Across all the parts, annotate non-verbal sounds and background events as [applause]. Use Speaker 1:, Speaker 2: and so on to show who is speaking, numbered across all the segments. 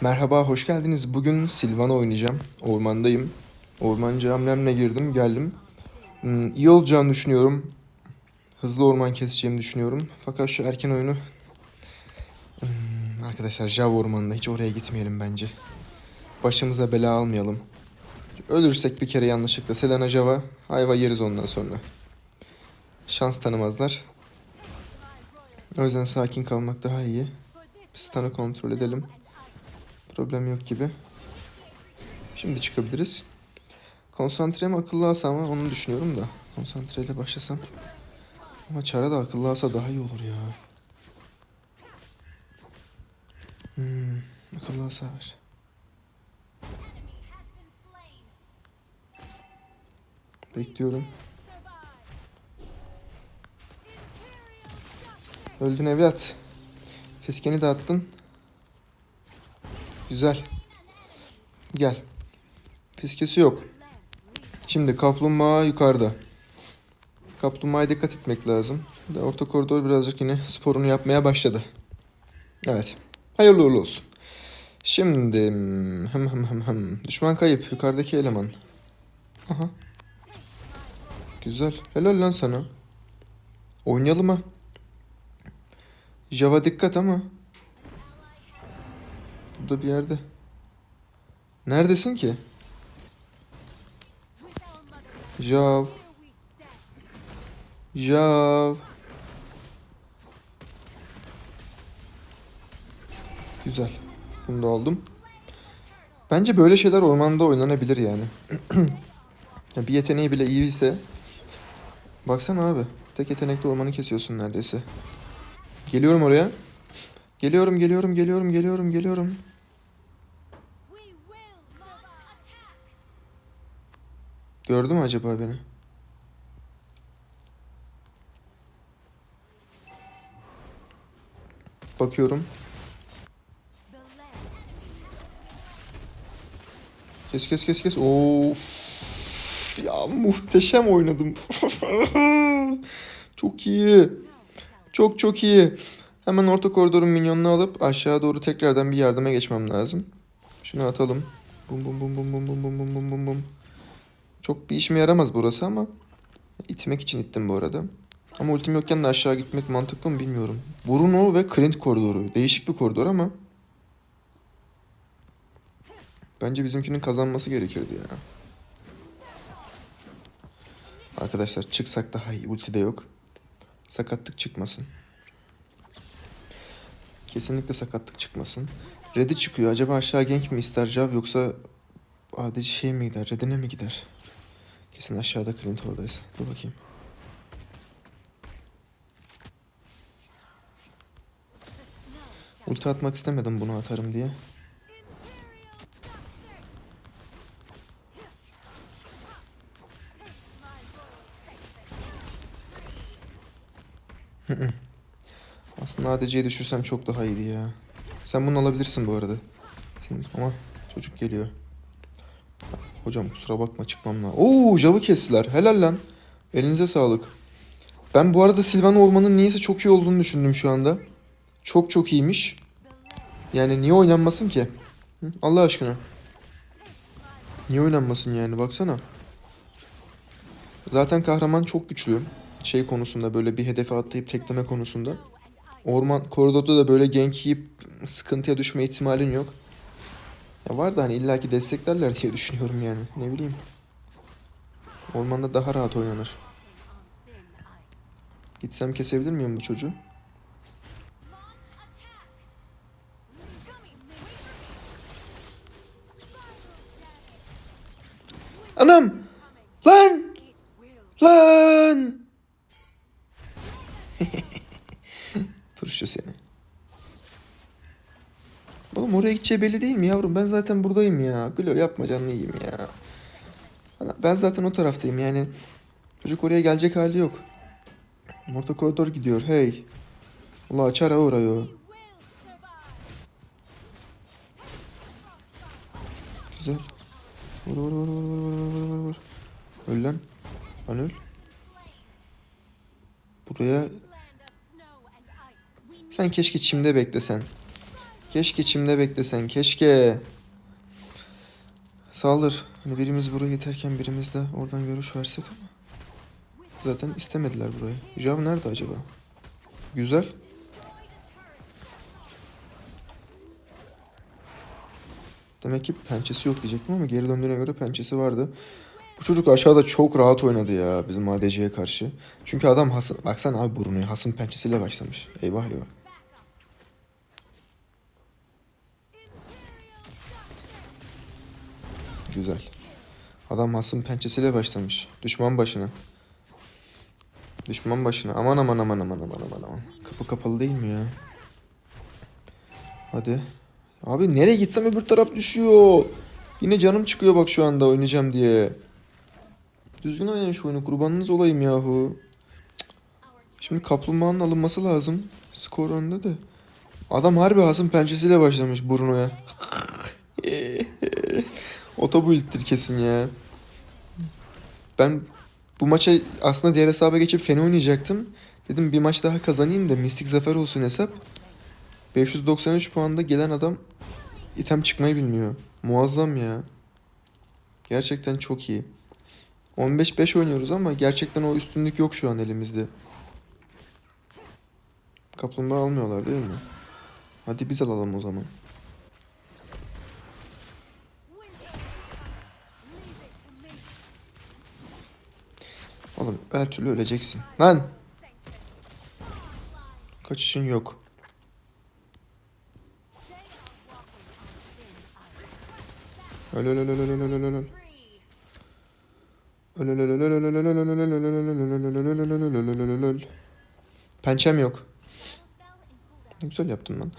Speaker 1: Merhaba, hoş geldiniz. Bugün Silvana oynayacağım. Ormandayım. Ormancı hamlemle girdim, geldim. Hmm, iyi olacağını düşünüyorum. Hızlı orman keseceğimi düşünüyorum. Fakat şu erken oyunu... Hmm, arkadaşlar, Jav ormanında hiç oraya gitmeyelim bence. Başımıza bela almayalım. Ölürsek bir kere yanlışlıkla Selena Java, hayva yeriz ondan sonra. Şans tanımazlar. O yüzden sakin kalmak daha iyi. Stun'ı kontrol edelim. Problem yok gibi. Şimdi çıkabiliriz. Konsantre mi akıllı asa mı onu düşünüyorum da. Konsantreyle başlasam. Ama çara da akıllı asa daha iyi olur ya. Hmm, akıllı asa var. Bekliyorum. Öldün evlat. Fiskeni de attın. Güzel. Gel. Fiskesi yok. Şimdi kaplumbağa yukarıda. Kaplumbağaya dikkat etmek lazım. Orta koridor birazcık yine sporunu yapmaya başladı. Evet. Hayırlı uğurlu olsun. Şimdi hmm, hım hım hım hım. Düşman kayıp. Yukarıdaki eleman. Aha. Güzel. Helal lan sana. Oynayalım ha. Java dikkat ama. Burada bir yerde. Neredesin ki? Jav. Jav. Güzel. Bunu da aldım. Bence böyle şeyler ormanda oynanabilir yani. [clears throat] Ya bir yeteneği bile iyiyse. Baksana abi. Tek yetenekli ormanı kesiyorsun neredeyse. Geliyorum oraya. Geliyorum, geliyorum, geliyorum, geliyorum, geliyorum. Gördü mü acaba beni? Bakıyorum. Kes kes kes kes. Of. Ya muhteşem oynadım. çok iyi. Çok çok iyi. Hemen orta koridorun minyonunu alıp aşağı doğru tekrardan bir yardıma geçmem lazım. Şunu atalım. Bum bum bum bum bum bum bum bum bum bum. Çok bir işime yaramaz burası ama itmek için ittim bu arada. Ama ultim yokken de aşağı gitmek mantıklı mı bilmiyorum. Bruno ve Clint koridoru. Değişik bir koridor ama bence bizimkinin kazanması gerekirdi ya. Arkadaşlar çıksak daha iyi. Ulti de yok. Sakatlık çıkmasın. Kesinlikle sakatlık çıkmasın. Red'i çıkıyor. Acaba aşağı gank mi ister Jav yoksa ADC şey mi gider? Red'ine mi gider? Kesin aşağıda Clint oradaysa. Dur bakayım. Ulti atmak istemedim bunu atarım diye. [laughs] Aslında ADC'yi düşürsem çok daha iyiydi ya. Sen bunu alabilirsin bu arada. Şimdi, ama çocuk geliyor. Hocam kusura bakma çıkmam lazım. Oo Jav'ı kestiler. Helal lan. Elinize sağlık. Ben bu arada Silvan Orman'ın niyeyse çok iyi olduğunu düşündüm şu anda. Çok çok iyiymiş. Yani niye oynanmasın ki? Allah aşkına. Niye oynanmasın yani baksana. Zaten kahraman çok güçlü. Şey konusunda böyle bir hedefe atlayıp tekleme konusunda. Orman koridorda da böyle gank yiyip sıkıntıya düşme ihtimalin yok. Ya var da hani illaki desteklerler diye düşünüyorum yani. Ne bileyim. Ormanda daha rahat oynanır. Gitsem kesebilir miyim bu çocuğu? Anam! Lan! Lan! [laughs] Turşu seni. Oğlum oraya gideceği belli değil mi yavrum? Ben zaten buradayım ya. Glo yapma canını yiyeyim ya. Ben zaten o taraftayım yani. Çocuk oraya gelecek hali yok. Orta koridor gidiyor. Hey. Ula açar ha orayı. Güzel. Vur vur vur vur vur vur vur vur. Öl lan. Lan öl. Buraya... Sen keşke çimde beklesen. Keşke çimde beklesen. Keşke. Saldır. Hani birimiz buraya yeterken birimiz de oradan görüş versek ama. Zaten istemediler burayı. Jav nerede acaba? Güzel. Demek ki pençesi yok diyecektim ama geri döndüğüne göre pençesi vardı. Bu çocuk aşağıda çok rahat oynadı ya bizim ADC'ye karşı. Çünkü adam hasın, baksana abi Bruno'ya hasın pençesiyle başlamış. Eyvah eyvah. Güzel. Adam hasın pençesiyle başlamış. Düşman başına. Düşman başına. Aman aman aman aman aman aman aman. Kapı kapalı değil mi ya? Hadi. Abi nereye gitsem öbür taraf düşüyor. Yine canım çıkıyor bak şu anda oynayacağım diye. Düzgün oynayın şu oyunu. Kurbanınız olayım yahu. Şimdi kaplumbağanın alınması lazım. Skor önde de. Adam harbi hasım pençesiyle başlamış Bruno'ya. [laughs] Otobuilt'tir kesin ya. Ben bu maça aslında diğer hesaba geçip Feni oynayacaktım. Dedim bir maç daha kazanayım da mistik zafer olsun hesap. 593 puanda gelen adam item çıkmayı bilmiyor. Muazzam ya. Gerçekten çok iyi. 15-5 oynuyoruz ama gerçekten o üstünlük yok şu an elimizde. Kaplumbağa almıyorlar değil mi? Hadi biz alalım o zaman. Oğlum her türlü öleceksin. Lan! Kaçışın yok. Öl öl öl öl öl öl öl öl öl. Pençem yok. Ne güzel yaptın lan.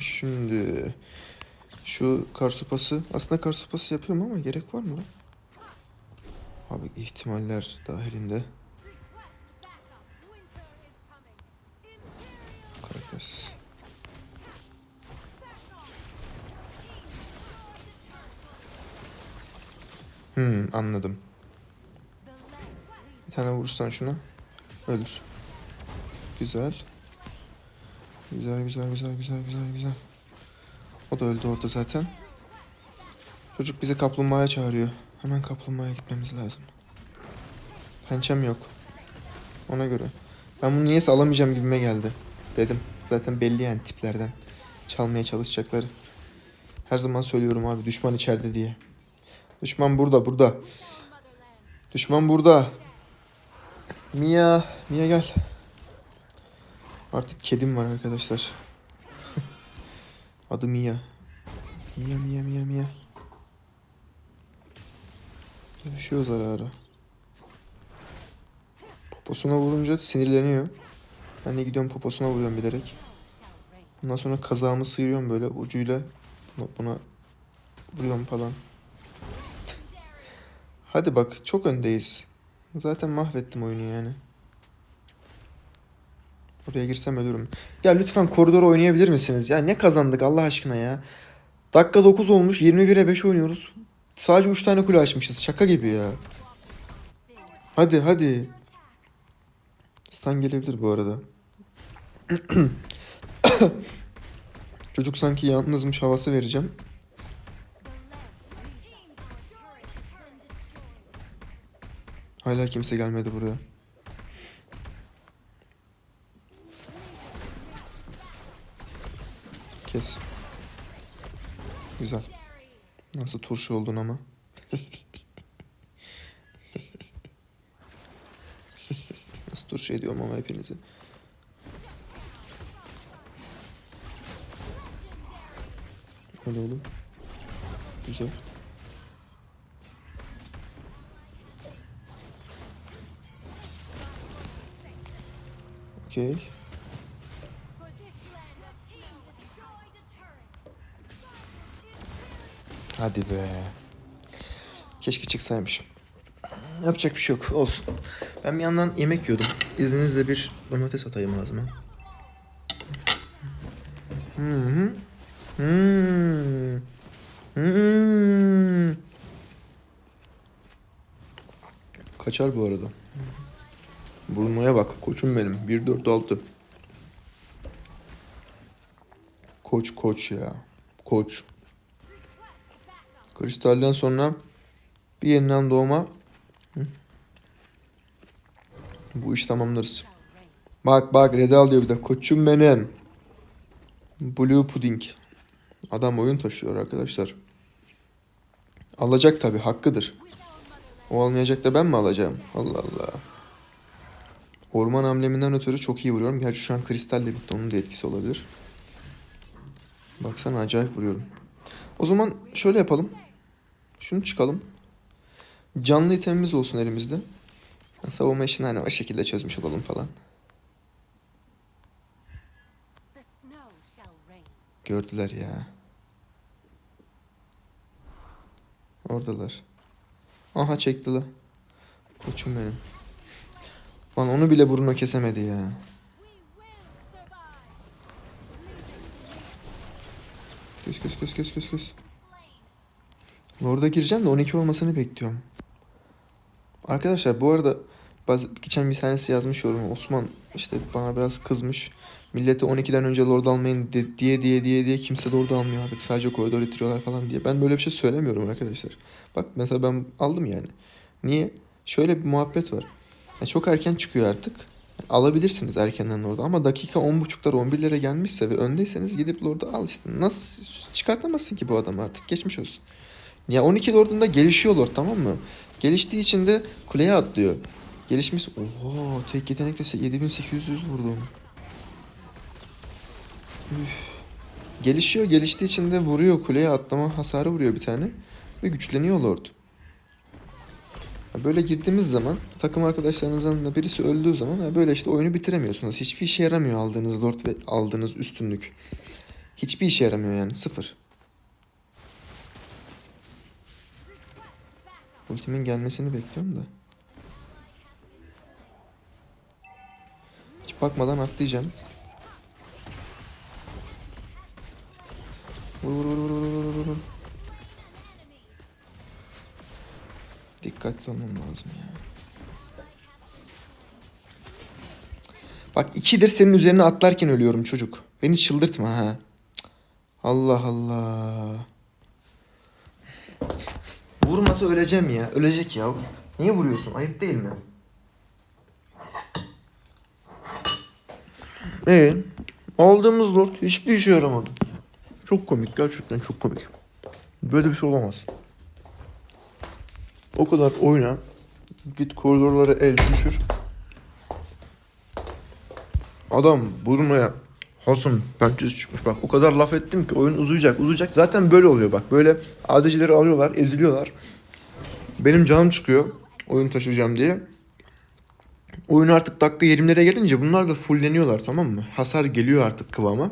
Speaker 1: Şimdi şu kar supası aslında kar supası yapıyorum ama gerek var mı? Abi ihtimaller dahilinde karaktersiz. Hmm anladım. Bir tane vurursan şuna ölür. Güzel. Güzel güzel güzel güzel güzel güzel. O da öldü orada zaten. Çocuk bizi kaplumbağaya çağırıyor. Hemen kaplumbağaya gitmemiz lazım. Pençem yok. Ona göre. Ben bunu niyeyse alamayacağım gibime geldi. Dedim. Zaten belli yani tiplerden. Çalmaya çalışacakları. Her zaman söylüyorum abi düşman içeride diye. Düşman burada burada. Düşman burada. Mia. Mia gel. Artık kedim var arkadaşlar. Adı Mia. Mia Mia Mia Mia. Dövüşüyoruz ara ara. Poposuna vurunca sinirleniyor. Ben de gidiyorum poposuna vuruyorum bilerek. Ondan sonra kazağımı sıyırıyorum böyle ucuyla. Buna, buna vuruyorum falan. Hadi bak çok öndeyiz. Zaten mahvettim oyunu yani. Oraya girsem ölürüm. Ya lütfen koridor oynayabilir misiniz? Ya ne kazandık Allah aşkına ya. Dakika 9 olmuş 21'e 5 oynuyoruz. Sadece 3 tane kule açmışız. Şaka gibi ya. Hadi hadi. Stan gelebilir bu arada. [coughs] Çocuk sanki yalnızmış havası vereceğim. Hala kimse gelmedi buraya. Kes. Güzel. Nasıl turşu oldun ama. [laughs] Nasıl turşu ediyorum ama hepinizi. Öyle oğlum. Güzel. Okey. Hadi be. Keşke çıksaymışım. Yapacak bir şey yok. Olsun. Ben bir yandan yemek yiyordum. İzninizle bir domates atayım ağzıma. Hı. Hmm. Hmm. Kaçar bu arada. Bruno'ya bak. Koçum benim. 1-4-6. Koç koç ya. Koç. Kristalden sonra bir yeniden doğma. Bu iş tamamlarız. Bak bak red alıyor bir de. Koçum benim. Blue Pudding. Adam oyun taşıyor arkadaşlar. Alacak tabi hakkıdır. O almayacak da ben mi alacağım? Allah Allah. Orman ambleminden ötürü çok iyi vuruyorum. Gerçi şu an kristal de bitti. Onun da etkisi olabilir. Baksana acayip vuruyorum. O zaman şöyle yapalım. Şunu çıkalım. Canlı itemimiz olsun elimizde. Savunma işini hani o şekilde çözmüş olalım falan. Gördüler ya. Oradalar. Aha çektiler. Koçum benim. Lan onu bile Bruno kesemedi ya.
Speaker 2: We will survive.
Speaker 1: Kös kös kös Orada gireceğim de 12 olmasını bekliyorum. Arkadaşlar bu arada bazı, geçen bir tanesi yazmış yorum. Osman işte bana biraz kızmış. Millete 12'den önce Lord almayın de- diye diye diye diye kimse Lord almıyor artık. Sadece koridor itiriyorlar falan diye. Ben böyle bir şey söylemiyorum arkadaşlar. Bak mesela ben aldım yani. Niye? Şöyle bir muhabbet var. Ya çok erken çıkıyor artık. Alabilirsiniz erkenden Lord'u ama dakika 10.30'lar 11'lere gelmişse ve öndeyseniz gidip Lord'u al işte. Nasıl çıkartamazsın ki bu adam artık geçmiş olsun. Ya 12 Lord'unda gelişiyor Lord tamam mı? Geliştiği için de kuleye atlıyor. Gelişmiş... Oha tek yetenekle 7800 vurdum. Üf. Gelişiyor geliştiği için de vuruyor kuleye atlama hasarı vuruyor bir tane. Ve güçleniyor Lord. Böyle girdiğimiz zaman takım arkadaşlarınızdan da birisi öldüğü zaman böyle işte oyunu bitiremiyorsunuz. Hiçbir işe yaramıyor aldığınız Lord ve aldığınız üstünlük. Hiçbir işe yaramıyor yani sıfır. Ultimin gelmesini bekliyorum da. Hiç bakmadan atlayacağım. Vur vur vur vur vur vur vur. Dikkatli olmam lazım ya. Bak ikidir senin üzerine atlarken ölüyorum çocuk. Beni çıldırtma ha. Allah Allah. Vurmasa öleceğim ya. Ölecek ya. Niye vuruyorsun? Ayıp değil mi? Ee, aldığımız lord hiçbir işe yaramadı. Çok komik. Gerçekten çok komik. Böyle bir şey olamaz. O kadar oyna. Git koridorlara el düşür. Adam Bruno'ya Hasım pençesi çıkmış. Bak o kadar laf ettim ki oyun uzayacak uzayacak. Zaten böyle oluyor bak. Böyle ADC'leri alıyorlar eziliyorlar. Benim canım çıkıyor oyun taşıyacağım diye. Oyun artık dakika 20'lere gelince bunlar da fullleniyorlar tamam mı? Hasar geliyor artık kıvama.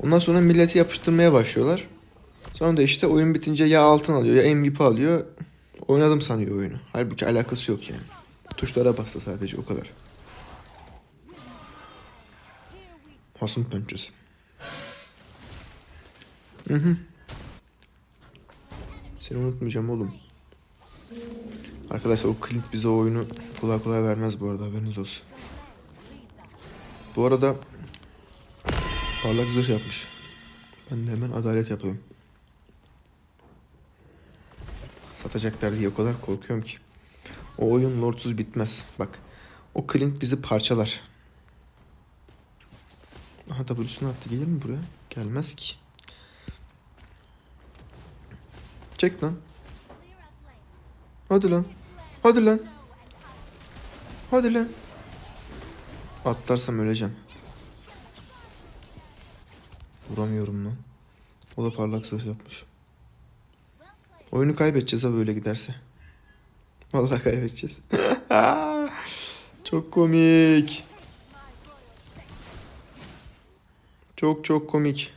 Speaker 1: Ondan sonra milleti yapıştırmaya başlıyorlar. Sonra da işte oyun bitince ya altın alıyor ya MVP alıyor. Oynadım sanıyor oyunu. Halbuki alakası yok yani. Tuşlara bastı sadece o kadar. Hasım pençesi. Hı hı. Seni unutmayacağım oğlum. Arkadaşlar o Clint bize o oyunu kolay kolay vermez bu arada haberiniz olsun. Bu arada parlak zırh yapmış. Ben de hemen adalet yapıyorum. Satacaklar diye o kadar korkuyorum ki. O oyun lordsuz bitmez. Bak o Clint bizi parçalar. Aha W'sunu attı. Gelir mi buraya? Gelmez ki. Çek lan. Hadi lan. Hadi lan. Hadi lan. Atlarsam öleceğim. Vuramıyorum lan. O da parlak zırh yapmış. Oyunu kaybedeceğiz ha böyle giderse. Vallahi kaybedeceğiz. [laughs] Çok komik. Çok çok komik.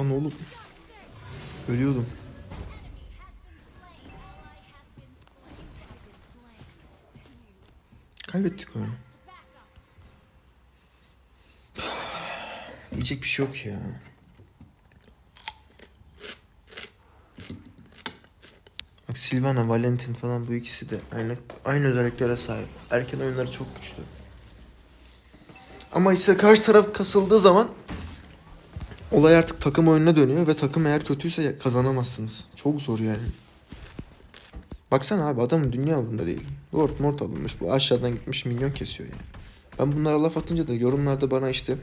Speaker 1: Lan oğlum. Ölüyordum. Kaybettik oyunu. Diyecek bir şey yok ya. Bak Silvana, Valentin falan bu ikisi de aynı aynı özelliklere sahip. Erken oyunları çok güçlü. Ama işte karşı taraf kasıldığı zaman olay artık takım oyununa dönüyor ve takım eğer kötüyse kazanamazsınız. Çok zor yani. Baksana abi adamın dünya umurunda değil. Lord Mort alınmış. Bu aşağıdan gitmiş milyon kesiyor yani. Ben bunlara laf atınca da yorumlarda bana işte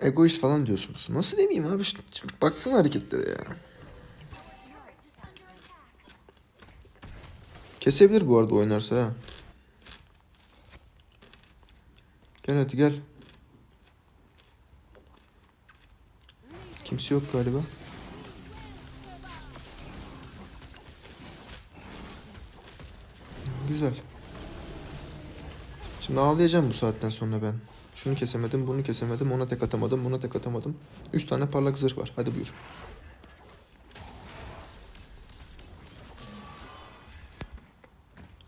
Speaker 1: egoist falan diyorsunuz. Nasıl demeyeyim abi? Şimdi, şimdi baksana hareketlere ya. Kesebilir bu arada oynarsa ha. Gel hadi gel. Kimse yok galiba. Güzel. Şimdi ağlayacağım bu saatten sonra ben. Şunu kesemedim, bunu kesemedim, ona tek atamadım, buna tek atamadım. Üç tane parlak zırh var. Hadi buyur.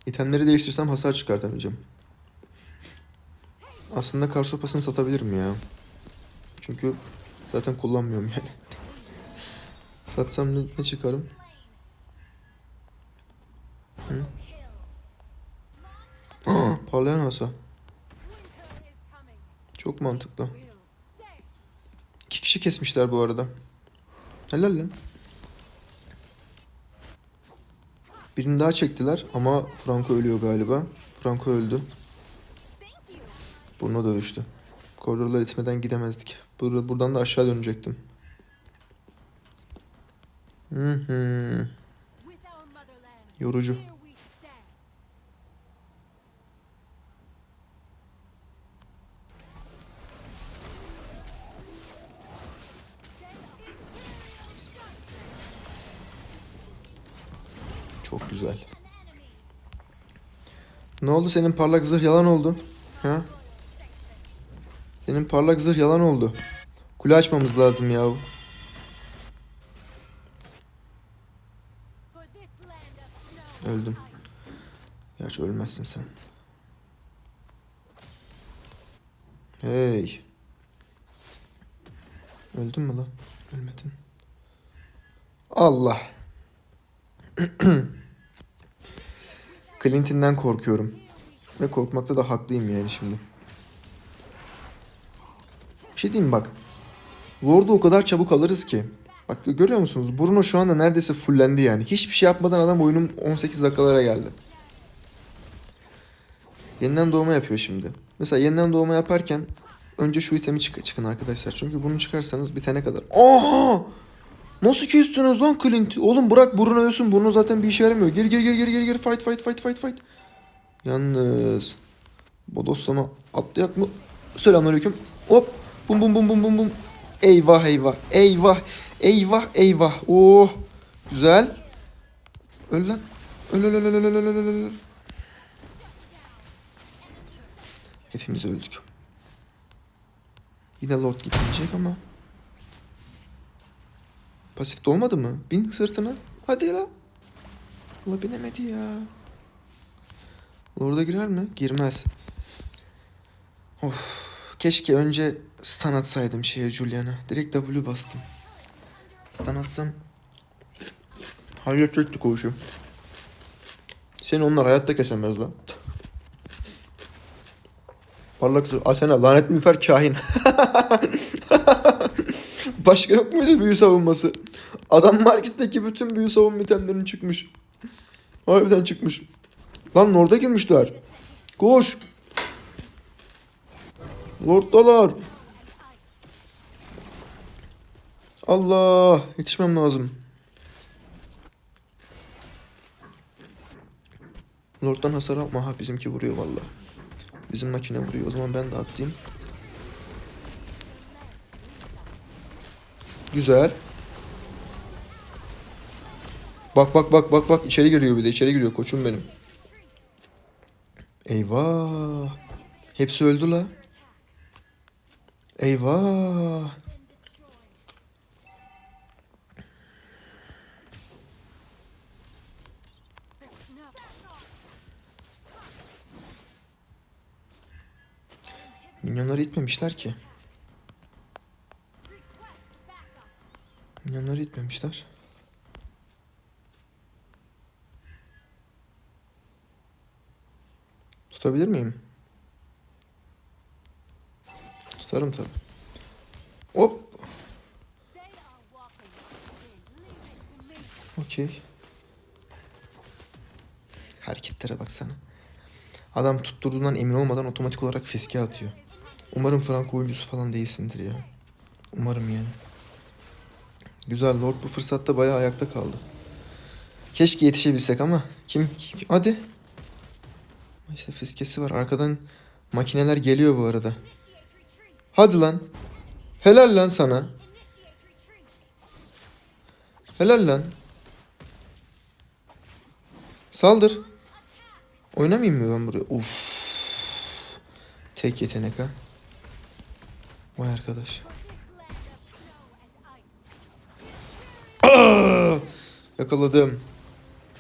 Speaker 1: İtemleri değiştirsem hasar çıkartamayacağım. Aslında kar sopasını satabilirim ya. Çünkü zaten kullanmıyorum yani. Satsam ne, ne çıkarım? Hı? Aa, parlayan asa. Çok mantıklı. İki kişi kesmişler bu arada. Helal lan. Birini daha çektiler ama Franco ölüyor galiba. Franco öldü. Burnu da düştü. Koridorlar itmeden gidemezdik. Bur- buradan da aşağı dönecektim. Hı hı. Yorucu. Çok güzel. Ne oldu senin parlak zırh yalan oldu? Ha? Senin parlak zırh yalan oldu. Kule açmamız lazım yahu. Öldüm. Gerçi ölmezsin sen. Hey. Öldün mü la? Ölmedin. Allah. [clears throat] Clinton'den korkuyorum. Ve korkmakta da haklıyım yani şimdi. Bir şey diyeyim bak. Lord'u o kadar çabuk alırız ki. Bak gö- görüyor musunuz? Bruno şu anda neredeyse fullendi yani. Hiçbir şey yapmadan adam oyunun 18 dakikalara geldi. Yeniden doğma yapıyor şimdi. Mesela yeniden doğma yaparken önce şu itemi çık çıkın arkadaşlar. Çünkü bunu çıkarsanız bitene kadar. Aha! Nasıl kestiniz lan Clint? Oğlum bırak Bruno ölsün. Bruno zaten bir işe yaramıyor. Geri geri geri geri geri geri fight fight fight fight fight. Yalnız bodoslama atlayak mı? Selamünaleyküm. Hop. Bum bum bum bum bum bum. Eyvah eyvah. Eyvah. Eyvah eyvah. Oh. Güzel. Öl lan. Öl öl öl öl öl öl öl öl. Hepimiz öldük. Yine Lord gitmeyecek ama. Pasif dolmadı mı? Bin sırtına. Hadi la. Ula binemedi ya. Lord'a girer mi? Girmez. Of. Keşke önce stun atsaydım şeye Julian'a. Direkt W bastım. Stun atsam halledecektik o işi. Seni onlar hayatta kesemez lan. Parlak. Athena lanet miğfer kahin. [laughs] Başka yok muydu büyü savunması? Adam marketteki bütün büyü savunma itemlerini çıkmış. Harbiden çıkmış. Lan Lord'a girmişler. Koş. Lord'dalar. Allah. Yetişmem lazım. Lord'dan hasar alma. Ha bizimki vuruyor valla. Bizim makine vuruyor. O zaman ben de atlayayım. Güzel. Bak bak bak bak bak içeri giriyor bir de içeri giriyor koçum benim. Eyvah. Hepsi öldü la. Eyvah. Minyonları itmemişler ki. Minyonları itmemişler. Tutabilir miyim?
Speaker 2: İt to me.
Speaker 1: Okey. Hareketlere baksana. Adam tutturduğundan emin olmadan otomatik olarak fiske atıyor. Umarım Franco oyuncusu falan değilsindir ya. Umarım yani. Güzel Lord bu fırsatta bayağı ayakta kaldı. Keşke yetişebilsek ama kim, kim hadi. İşte fiskesi var. Arkadan makineler geliyor bu arada. Hadi lan. Helal lan sana. Helal lan. Saldır. Oynamayayım mı ben buraya? Uf. Tek yetenek ha. Vay arkadaş. Aa! Yakaladım.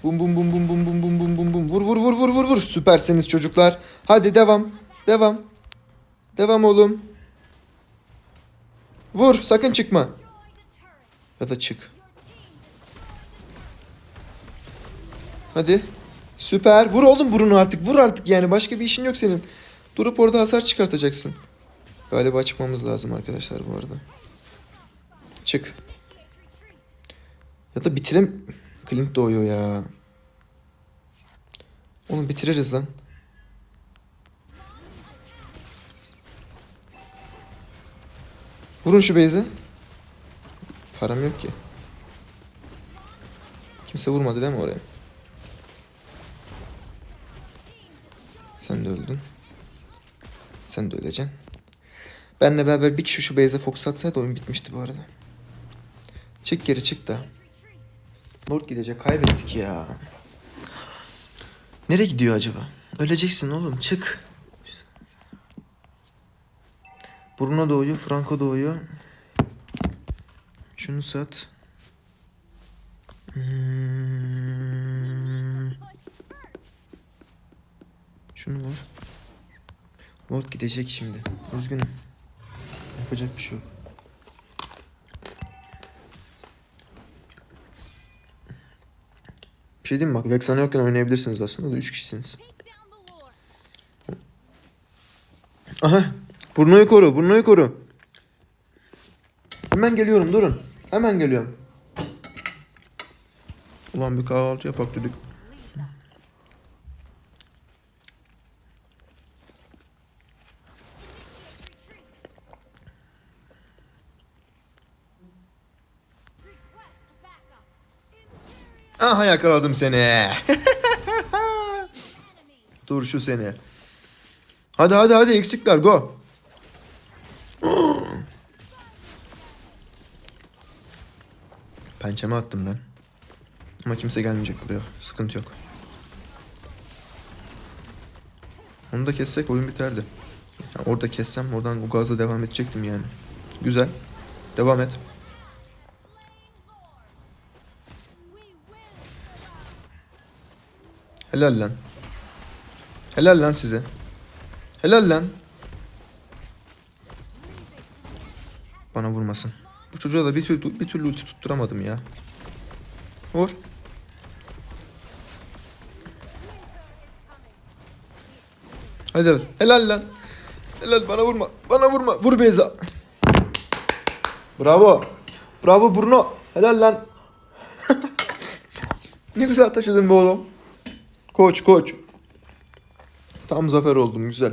Speaker 1: Bum bum bum bum bum bum bum bum bum bum. Vur vur vur vur vur vur. Süpersiniz çocuklar. Hadi devam. Devam. Devam oğlum. Vur sakın çıkma. Ya da çık. Hadi. Süper. Vur oğlum burunu artık. Vur artık yani. Başka bir işin yok senin. Durup orada hasar çıkartacaksın. Galiba çıkmamız lazım arkadaşlar bu arada. Çık. Ya da bitirem... Clint doğuyor ya. Oğlum bitiririz lan. Vurun şu beyze. Param yok ki. Kimse vurmadı değil mi oraya? Sen de öldün. Sen de öleceksin. Benle beraber bir kişi şu base'e fokus atsaydı oyun bitmişti bu arada. Çık geri çık da. Lord gidecek kaybettik ya. Nereye gidiyor acaba? Öleceksin oğlum çık. Bruno doğuyor, Franco doğuyor. Şunu sat. Hmm. Şunu var. Lord gidecek şimdi. Üzgünüm. Yapacak bir şey yok. Bir şey diyeyim? Bak Vexana yokken oynayabilirsiniz aslında da 3 kişisiniz. Aha. Burnoyu koru. Burnoyu koru. Hemen geliyorum. Durun. Hemen geliyorum. Ulan bir kahvaltı yapak dedik. Aha yakaladım seni.
Speaker 2: Enemy.
Speaker 1: Dur şu seni. Hadi hadi hadi eksikler go. Pençeme attım ben. Ama kimse gelmeyecek buraya. Sıkıntı yok. Onu da kessek oyun biterdi. Yani orada kessem oradan o gazla devam edecektim yani. Güzel. Devam et. Helal lan. Helal lan size. Helal lan. Bana vurmasın. Bu çocuğa da bir türlü, bir türlü ulti tutturamadım ya. Vur. Hadi hadi. Helal lan. Helal bana vurma. Bana vurma. Vur Beyza. Bravo. Bravo Bruno. Helal lan. [laughs] ne güzel taşıdın be oğlum. Koç koç. Tam zafer oldum güzel.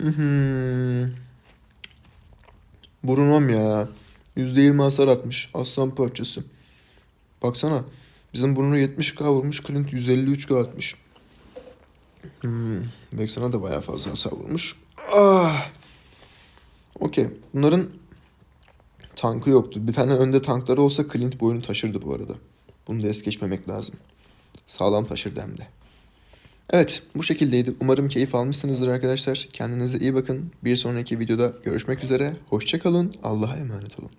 Speaker 1: Mhm. Brunom ya. %20 hasar atmış. Aslan parçası. Baksana. Bizim Bruno 70k vurmuş. Clint 153k atmış. Hmm. Vexana da bayağı fazla hasar vurmuş. Ah. Okey. Bunların tankı yoktu. Bir tane önde tankları olsa Clint bu oyunu taşırdı bu arada. Bunu da es geçmemek lazım. Sağlam taşırdı hem de. Evet bu şekildeydi. Umarım keyif almışsınızdır arkadaşlar. Kendinize iyi bakın. Bir sonraki videoda görüşmek üzere. Hoşçakalın. Allah'a emanet olun.